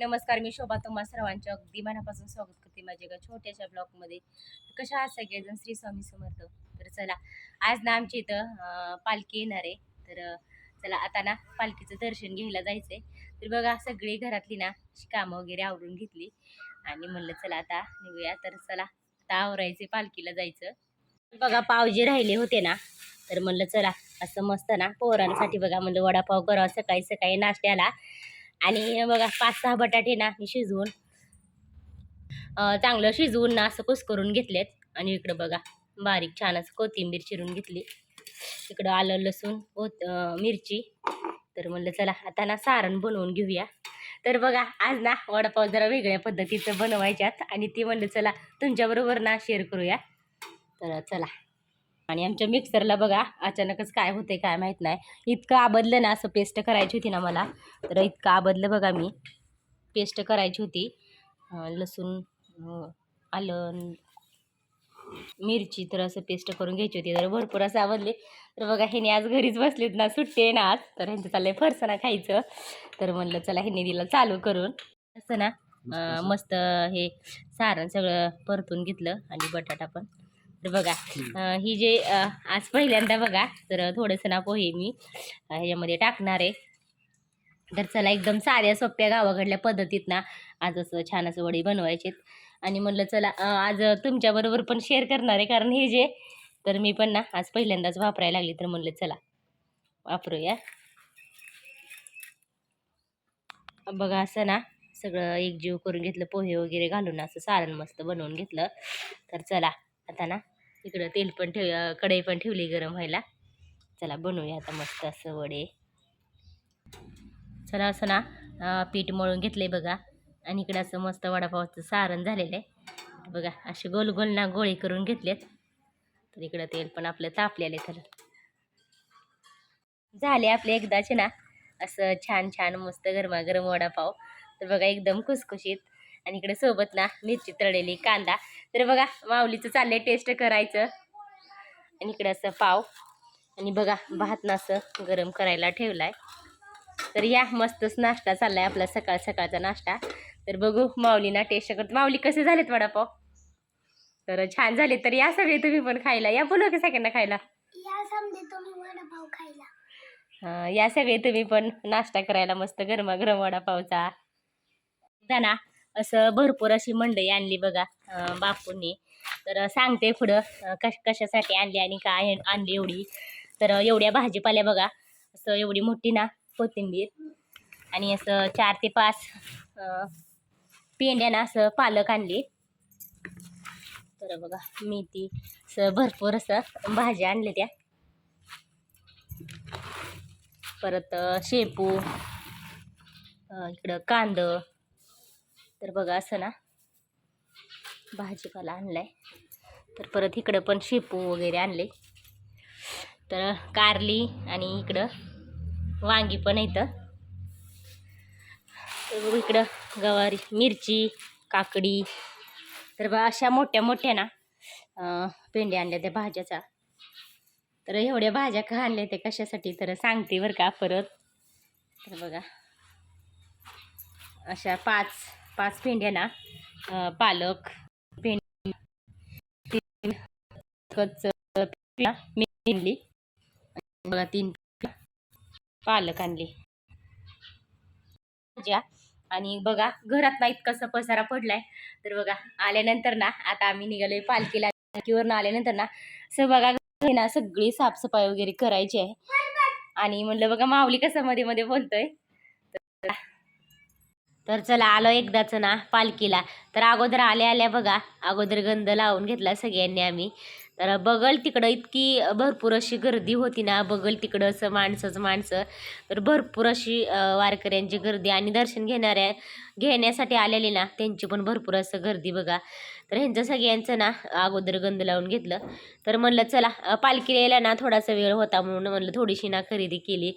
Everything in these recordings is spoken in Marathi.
नमस्कार मी शोभा. तुम्हा सर्वांच्या अगदी मनापासून स्वागत करते माझ्या एका छोट्याशा ब्लॉगमध्ये. कशा आहात सगळेजण? श्री स्वामी समर्थ. तर चला आज ना आमच्या इथं पालखी येणार आहे. तर चला आता ना पालखीचं दर्शन घ्यायला जायचंय. तर बघा सगळी घरातली ना अशी कामं वगैरे आवरून घेतली. आणि म्हणलं चला आता निघूया. तर चला आता आवरायचे पालखीला जायचं. बघा पाव जे राहिले होते ना. तर म्हणलं चला असं मस्त ना पोरांसाठी बघा म्हणलं वडापाव करावा सकाळी सकाळी नाश्त्याला. आणि बघा पाच सहा बटाटे ना मी शिजवून चांगलं शिजवून ना असं कुस्करून घेतलेत. आणि इकडं बघा बारीक छान असं कोथिंबीर चिरून घेतली. इकडं आलं लसूण कोथ मिरची. तर म्हणलं चला आता ना सारण बनवून घेऊया. तर बघा आज ना वडापाव जरा वेगळ्या पद्धतीचं बनवायच्यात. आणि ती म्हणलं चला तुमच्याबरोबर ना शेअर करूया. तर चला. आणि आमच्या मिक्सरला बघा अचानकच काय होते काय माहीत नाही. इतकं आबदलं ना असं पेस्ट करायची होती ना मला. तर इतकं आबदलं बघा मी. पेस्ट करायची होती. लसूण आलं मिरची तर असं पेस्ट करून घ्यायची होती. तर भरपूर असं आवडले. तर बघा ह्याने आज घरीच बसलेत ना सुट्टी ना आज. तर ह्यांचं चाललंय फरसाणा खायचं. तर म्हणलं चला ह्यांनी दिलं चालू करून. असं ना मस्त हे सारण सगळं परतून घेतलं आणि बटाटा पण. तर बघा ही जे आज पहिल्यांदा बघा तर थोडंसं ना पोहे मी. ह्याच्यामध्ये टाकणार आहे. तर चला एकदम साध्या सोप्या गावाकडल्या पद्धतीत ना आज असं छान असं वडी बनवायचे. आणि म्हणलं चला आज तुमच्याबरोबर पण शेअर करणार आहे कारण हे जे तर मी पण ना आज पहिल्यांदाच वापरायला लागली. तर म्हणलं चला वापरूया. बघा असं ना सगळं एकजीव करून घेतलं पोहे वगैरे घालून असं सारण मस्त बनवून घेतलं. तर चला आता ना इकडं तेल पण ठेव कढई पण ठेवली गरम व्हायला. चला बनवूया आता मस्त असं वडे. चला असं ना पीठ मळून घेतले बघा. आणि इकडं असं मस्त वडापावचं सारण झालेलं आहे. बघा असे गोल गोल ना गोळे करून घेतलेत. तर इकडं तेल पण आपलं तापलेले तर. झाले आपले एकदाचे ना असं छान छान मस्त गरमागरम वडापाव. तर बघा एकदम खुसखुशीत. आणि इकडे सोबत ना मिरची तळलेली कांदा. तर बघा माऊलीचं चाललंय टेस्ट करायचं. आणि इकडं असं पाव. आणि बघा भात ना असं गरम करायला ठेवलाय. तर या मस्तच नाश्ता चाललाय आपला सकाळ सकाळचा नाश्ता. तर बघू माऊलीना टेस्ट करतो. माऊली कसे झालेत वडापाव? तर छान झाले तर या सगळे तुम्ही पण खायला. या बोलू की सगळ्यांना खायला. या सगळे तुम्ही पण नाश्ता करायला मस्त गरमागरम वडापावचा. एकदा ना. असं भरपूर अशी मंडई आणली बघा बापूंनी. तर सांगते पुढं कश कशासाठी आणली आणि काय आणली एवढी. तर एवढ्या भाजीपाल्या बघा असं एवढी मोठी ना कोथिंबीर. आणि असं चार ते पाच अं, पेंड्या ना असं पालक आणली. तर बघा मेथी असं भरपूर असं भाज्या आणल्या त्या. परत शेपू इकडं कांदं. तर बघा असं ना भाजीपाला आणलाय. तर परत इकडं पण शेपू वगैरे आणले. तर कारली आणि इकडं वांगी पण येतं तर बघू इकडं गवारी मिरची काकडी. तर बघा अशा मोठ्या मोठ्या ना पेंड्या आणल्या त्या भाज्याचा. तर एवढ्या भाज्या का आणल्या त्या कशासाठी तर सांगते बरं का परत. तर बघा अशा पाच पाच पेंड्या ना पालक पेंडी तीन कच बघा तीन पालक आणली. आणि बघा घरात ना इतकासा पसारा पडलाय. तर बघा आल्यानंतर ना आता आम्ही निघालोय पालखीला. पालखीवरनं आल्यानंतर ना असं बघा घरी ना सगळी साफसफाई वगैरे करायची आहे. आणि म्हणलं बघा माऊली कसं मध्ये मध्ये बोलतोय. तर- तर चला आलो एकदाच ना पालखीला. तर अगोदर आल्या आल्या बघा. अगोदर गंध लावून घेतला सगळ्यांनी आम्ही. तर बगल तिकडं इतकी भरपूर अशी गर्दी होती ना बगल तिकडं असं माणसंच माणसं. तर भरपूर अशी वारकऱ्यांची गर्दी आणि दर्शन घेणाऱ्या घेण्यासाठी आलेली ना त्यांची पण भरपूर असं गर्दी बघा. तर ह्यांचं सगळ्यांचं ना अगोदर गंध लावून घेतलं. तर म्हणलं चला पालखी पालखीला यायला ना थोडासा वेळ होता म्हणून म्हणलं थोडीशी ना खरेदी केली.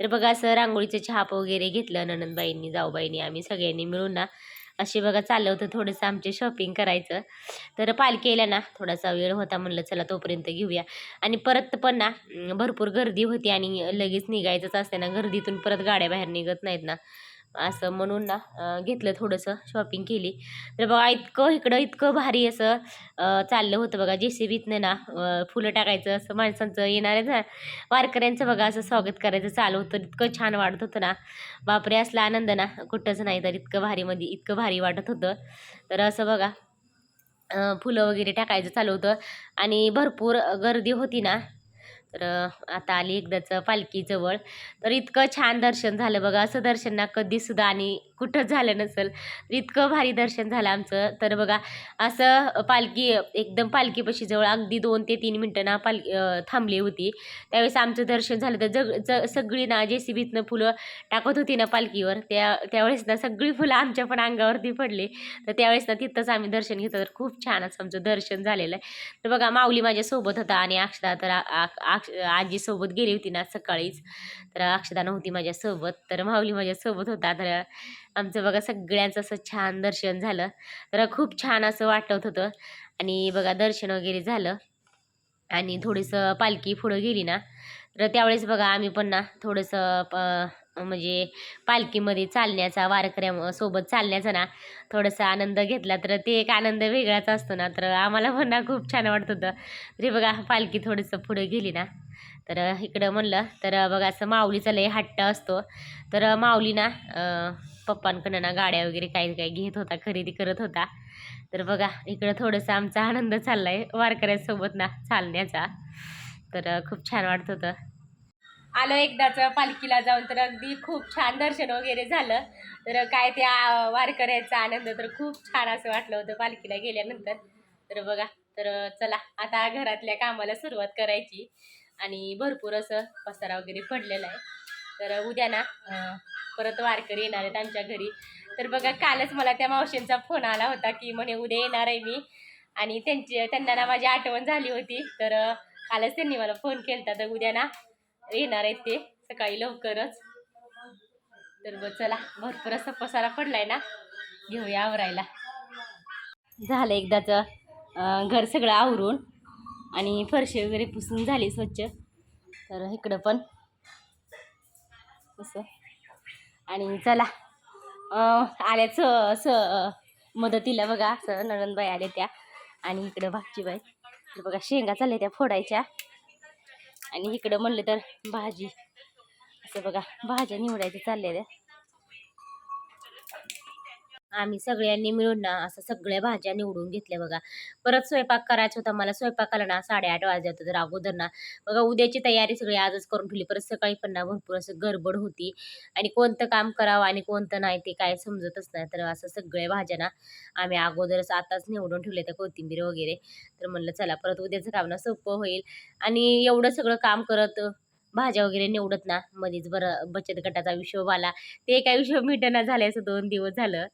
तर बघा असं रांगोळीचं छाप वगैरे घेतलं ननंदबाईंनी जाऊबाईंनी आम्ही सगळ्यांनी मिळून ना अशी बघा चाललं होतं थोडंसं आमचे शॉपिंग करायचं. तर पालखीला ना थोडासा वेळ होता म्हणलं चला तोपर्यंत घेऊया. आणि परत पण ना भरपूर गर्दी होती आणि लगेच निघायचंच असते ना गर्दीतून परत गाड्या बाहेर निघत नाहीत ना. असं म्हणून ना घेतलं थोडंसं शॉपिंग केली. तर बघा इतकं इकडं इतकं भारी असं चाललं होतं बघा. जे सी बीतनं ना फुलं टाकायचं असं माणसांचं येणाऱ्या ना वारकऱ्यांचं बघा असं स्वागत करायचं चालू होतं. इतकं छान वाटत होतं ना. बापरे असला आनंद ना. कुठंच नाही तर इतकं भारीमध्ये इतकं भारी वाटत होतं. तर असं बघा फुलं वगैरे टाकायचं चालू होतं. आणि भरपूर गर्दी होती ना. तर आता आली एकदाच पालखी जवळ तर इतकं छान दर्शन झालं बघा. असं दर्शन ना कधीसुद्धा आणि कुठंच झालं नसेल. इतकं भारी दर्शन झालं आमचं. तर बघा असं पालखी एकदम पालखीपाशी जवळ अगदी दोन ते तीन मिनटं ना पालखी थांबली होती. त्यावेळेस आमचं दर्शन झालं तर जग ज सगळी ना जे सी बीतनं फुलं टाकत होती ना पालखीवर. त्या त्यावेळेस ना सगळी फुलं आमच्या पण अंगावरती पडली. तर त्यावेळेस ना तिथंच आम्ही दर्शन घेतो तर खूप छान असं आमचं दर्शन झालेलं आहे. तर बघा माऊली माझ्यासोबत होता आणि अक्षदा तर अक्ष- आजीसोबत गेली होती ना सकाळीच. तर अक्षदा नव्हती माझ्यासोबत. तर माऊली माझ्यासोबत होता. तर आमचं बघा सगळ्यांचं असं छान दर्शन झालं. तर खूप छान असं वाटत होतं. आणि बघा दर्शन वगैरे झालं. आणि थोडंसं पालखी पुढं गेली ना तर त्यावेळेस बघा आम्ही पण ना थोडंसं प म्हणजे पालखीमध्ये चालण्याचा वारकऱ्या सोबत चालण्याचा ना थोडासा आनंद घेतला. तर ते एक आनंद वेगळाच असतो ना. तर आम्हाला पण ना खूप छान वाटत होतं. तरी बघा पालखी थोडंसं पुढे गेली ना. तर इकडं म्हणलं तर बघा असं माऊलीचा लय हट्ट असतो. तर माऊली ना पप्पांकडनं ना गाड्या वगैरे काही काही घेत होता खरेदी करत होता. तर बघा इकडं थोडंसं आमचा आनंद चाललाय वारकऱ्यांसोबत ना चालण्याचा. तर खूप छान वाटत होतं. आलो एकदाच पालखीला जाऊन तर अगदी खूप छान दर्शन वगैरे झालं. तर काय त्या वारकऱ्याचा आनंद तर खूप छान असं वाटलं होतं पालखीला गेल्यानंतर. तर बघा तर चला आता घरातल्या कामाला सुरुवात करायची. आणि भरपूर असं पसारा वगैरे पडलेला आहे. तर उद्या ना परत वारकरी येणार आहेत आमच्या घरी. तर बघा कालच मला त्या मावशींचा फोन आला होता की म्हणे उद्या येणार आहे मी. आणि त्यांची त्यांना ना माझी आठवण झाली होती. तर कालच त्यांनी मला फोन केला तर उद्या ना येणार आहेत ते सकाळी लवकरच. तर बघ चला भरपूर असा पसारा पडलाय ना. घेऊया आवरायला. झालं एकदाच घर सगळं आवरून. आणि फरशी वगैरे पुसून झाली स्वच्छ. तर इकडं पण असं. आणि चला आल्याच असं स मदतीला बघा. असं नणंदबाई आल्या त्या. आणि इकडं भाजीबाई. तर बघा शेंगा चालल्या त्या फोडायच्या. आणि इकडं म्हणलं तर भाजी. असं बघा भाज्या निवडायच्या चाललेल्या आम्ही सगळ्यांनी मिळून ना असं सगळ्या भाज्या निवडून घेतल्या बघा. परत स्वयंपाक करायचा होता मला स्वयंपाकाला ना साडेआठ वाजले होते तर अगोदर ना. बघा उद्याची तयारी सगळी आजच करून ठेवली. परत सकाळी पण ना भरपूर असं गडबड होती. आणि कोणतं काम करावं आणि कोणतं नाही ते काय समजतच नाही. तर असं सगळ्या भाज्या ना आम्ही अगोदरच आताच निवडून ठेवले त्या कोथिंबीर वगैरे. तर म्हणलं चला परत उद्याचं काम ना सोपं होईल. आणि एवढं सगळं काम करत भाज्या वगैरे निवडत ना मध्येच बरं बचत गटाचा विषय आला. ते काय विषय मिटना झाले असं दोन दिवस झालं.